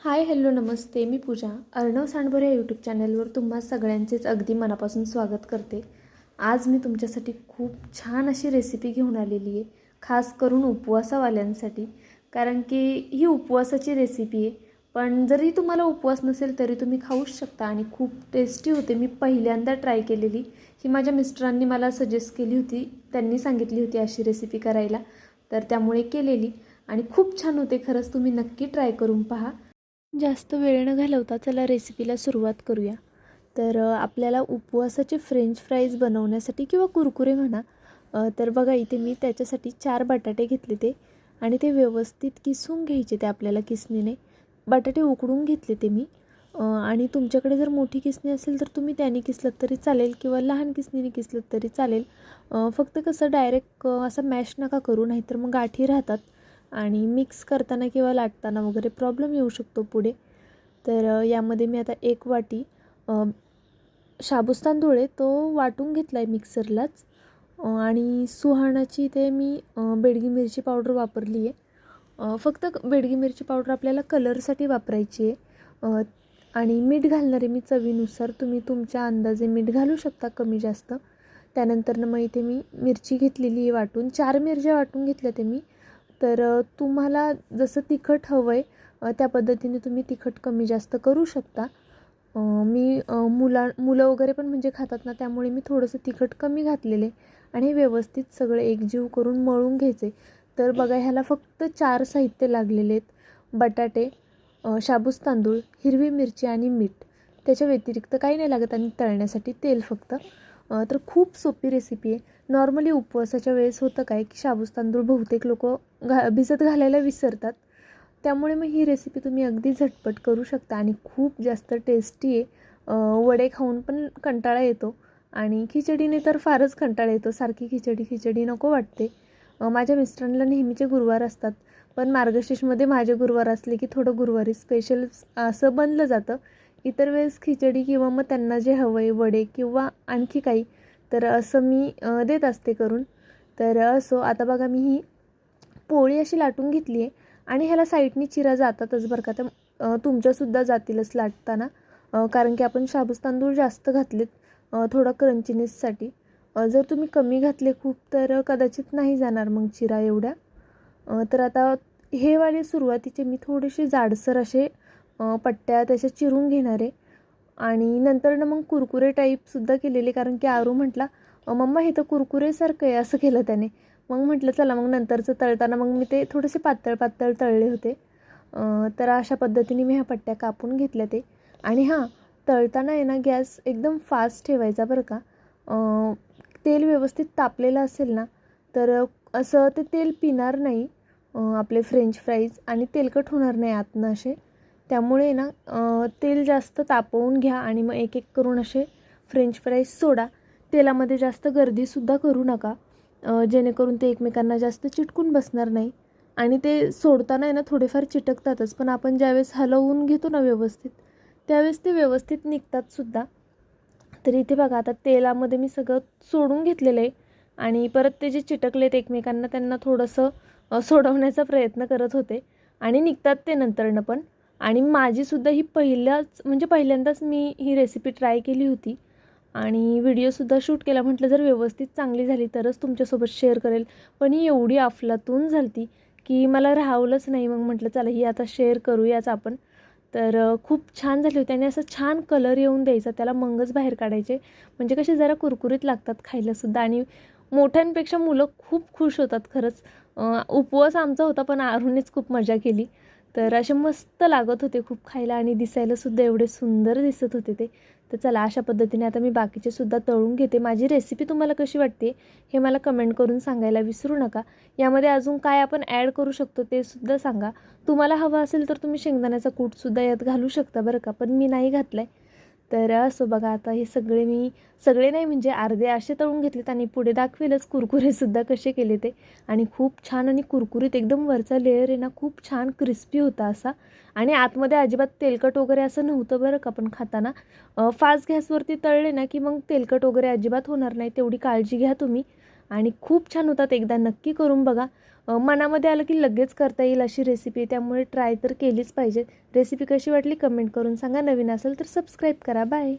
Hi hello नमस्ते. मी पूजा. अर्णव सांडभर या YouTube चॅनलवर तुम्हा सगळ्यांचेच अगदी मनापासून स्वागत करते. आज मी तुमच्यासाठी खूप छान अशी रेसिपी घेऊन आलेली आहे खास करून उपवासावाल्यांसाठी. कारण की ही उपवासाची रेसिपी आहे. पण जरी तुम्हाला उपवास नसेल तरी तुम्ही खाऊच शकता आणि खूप टेस्टी होते. मी पहिल्यांदा ट्राय केलेली. ही माझ्या मिस्टरांनी मला सजेस्ट केली होती. त्यांनी सांगितली होती अशी रेसिपी करायला. तर त्यामुळे केलेली. आणि खूप छान होते. खरंच तुम्ही नक्की ट्राय करून पहा. जास्त वेळ न घालवता चला रेसिपीला सुरुवात करूया. तर आपल्याला उपवासाचे फ्रेंच फ्राईज बनवण्यासाठी किंवा कुरकुरे म्हणा तर बघा इथे मी त्याच्यासाठी चार बटाटे घेतले ते आणि ते व्यवस्थित किसून घ्यायचे ते आपल्याला किसणीने. बटाटे उकडून घेतले ते मी. आणि तुमच्याकडे जर मोठी किसणी असेल तर तुम्ही त्याने किसलं तरी चालेल किंवा लहान किसणीने किसलं तरी चालेल. फक्त कसं डायरेक्ट असं मॅश नका करू नाहीतर मग गाठी राहतात. आणि मिक्स करताना किंवा लाटताना वगैरे प्रॉब्लेम येऊ शकतो पुढे. तर यामध्ये मी आता एक वाटी शाबुस्तान शाबूस तांदूळ तो वाटून घेतला आहे मिक्सरलाच आणि सुहाणाची ते मी बेडगी मिरची पावडर वापरली आहे फक्त बेडगी मिरची पावडर आपल्याला कलरसाठी वापरायची आहे. आणि मीठ घालणार आहे मी चवीनुसार तुम्ही तुमच्या अंदाजे मीठ घालू शकता कमी जास्त. त्यानंतरनं मग इथे मी मिरची घेतलेली आहे वाटून. चार मिरच्या वाटून घेतल्या ते मी. तर तुम्हाला जसं तिखट हवं आहे त्या पद्धतीने तुम्ही तिखट कमी जास्त करू शकता. मी मुला मुलं वगैरे पण म्हणजे खातात ना त्यामुळे मी थोडंसं तिखट कमी घातलेले आणि हे व्यवस्थित सगळं एकजीव करून मळून घ्यायचे. तर बघा ह्याला फक्त चार साहित्य लागलेले आहेत. बटाटे शाबूस तांदूळ हिरवी मिरची आणि मीठ. त्याच्या व्यतिरिक्त काही नाही लागत आणि तळण्यासाठी तेल फक्त. तर खूप सोपी रेसिपी आहे. नॉर्मली उपवासाच्या वेळेस होतं काय की शाबूस तांदूळ बहुतेक लोक घा भिजत घालायला विसरतात. त्यामुळे मग ही रेसिपी तुम्ही अगदी झटपट करू शकता आणि खूप जास्त टेस्टी आहे. वडे खाऊन पण कंटाळा येतो आणि खिचडीने तर फारच कंटाळा येतो. सारखी खिचडी खिचडी नको वाटते. माझ्या मिस्टरांना नेहमीचे गुरुवार असतात. पण मार्गशीर्षमध्ये माझे गुरुवार असले की थोडं गुरुवारी स्पेशल असं बनलं जातं. इतर वेळेस खिचडी किंवा मग त्यांना जे हवं आहे वडे किंवा आणखी काही तर असं मी देत असते करून. तर असो आता बघा मी ही पोळी अशी लाटून घेतली आहे आणि ह्याला साईडनी चिरा जातातच बरं का. तर तुमच्यासुद्धा जातीलच लाटताना. कारण की आपण शाबूस तांदूळ जास्त घातलेत थोडं थोडा क्रंचीनेससाठी. जर तुम्ही कमी घातले खूप तर कदाचित नाही जाणार मग चिरा एवढ्या. तर आता हे वाले सुरुवातीचे मी थोडेसे जाडसर असे पट्ट्या त्याच्या चिरून घेणार. आहे आणि नंतर ना मग कुरकुरे टाईपसुद्धा केलेले कारण की आरू म्हटला मम्मा हे तर कुरकुरेसारखं आहे असं केलं त्याने. मग म्हटलं चला मग नंतरचं तळताना मग मी ते थोडेसे पातळ पातळ तळले होते. तर अशा पद्धतीने मी ह्या पट्ट्या कापून घेतल्या ते. आणि हां तळताना आहे ना गॅस एकदम फास्ट ठेवायचा बरं का. तेल व्यवस्थित तापलेलं असेल ना तर असं ते तेल पिणार नाही आपले फ्रेंच फ्राईज. आणि तेलकट होणार नाही आतनं असे. त्यामुळे ना तेल जास्त तापवून घ्या आणि मग एक एक करून असे फ्रेंच फ्राईज सोडा. तेलामध्ये जास्त गर्दीसुद्धा करू नका जेणेकरून ते एकमेकांना जास्त चिटकून बसणार नाही. आणि ते सोडताना आहे ना थोडेफार चिटकतातच पण आपण ज्यावेळेस हलवून घेतो ना व्यवस्थित त्यावेळेस ते व्यवस्थित निघतात सुद्धा. तर इथे बघा आता तेलामध्ये मी सगळं सोडून घेतलेलं आहे आणि परत ते जे चिटकलेत एकमेकांना त्यांना थोडंसं सोडवण्याचा प्रयत्न करत होते. आणि निघतात ते नंतरनं पण. आणि माझीसुद्धा ही पहिल्याच म्हणजे पहिल्यांदाच मी ही रेसिपी ट्राय केली होती. आणि व्हिडिओसुद्धा शूट केला म्हटलं जर व्यवस्थित चांगली झाली तरच तुमच्यासोबत शेअर करेल. पण ही एवढी अफलातून झाली की मला राहावलंच नाही. मग म्हटलं चला ही आता शेअर करूयाच आपण. तर खूप छान झाली होती. आणि असं छान कलर येऊन द्यायचा त्याला मंगच बाहेर काढायचे. म्हणजे कसे जरा कुरकुरीत लागतात खायलासुद्धा आणि मोठ्यांपेक्षा मुलं खूप खुश होतात खरंच. उपवास आमचा होता पण आरूनेच खूप मजा केली. तर असे मस्त लागत होते खूप खायला आणि दिसायलासुद्धा एवढे सुंदर दिसत होते ते. तर चला अशा पद्धतीने आता मी बाकीचे सुद्धा तळून घेते. माझी रेसिपी तुम्हाला कशी वाटते हे मला कमेंट करून सांगायला विसरू नका. यामध्ये अजून काय आपण ॲड करू शकतो ते सुद्धा सांगा. तुम्हाला हवं असेल तर तुम्ही शेंगदाण्याचा कूटसुद्धा यात घालू शकता बरं का. पण मी नाही घातला आहे तर असं बघा आता हे सगळे मी सगळे नाही म्हणजे अर्धे असे तळून घेतलेत आणि पुढे दाखवेलच कुरकुरेसुद्धा कसे केले ते. आणि खूप छान आणि कुरकुरीत एकदम वरचा लेअर आहे ना खूप छान क्रिस्पी होता असा. आणि आतमध्ये अजिबात तेलकट वगैरे असं नव्हतं बरं का पण खाताना. फास्ट गॅसवरती तळले ना की मग तेलकट वगैरे अजिबात होणार नाही तेवढी काळजी घ्या तुम्ही. आणि खूप छान होतात. एकदा नक्की करून बघा. मनामध्ये आलं की लगेच करता येईल अशी रेसिपी आहे त्यामुळे ट्राय तर केलीच पाहिजे. रेसिपी कशी वाटली कमेंट करून सांगा. नवीन असेल तर सबस्क्राईब करा. बाय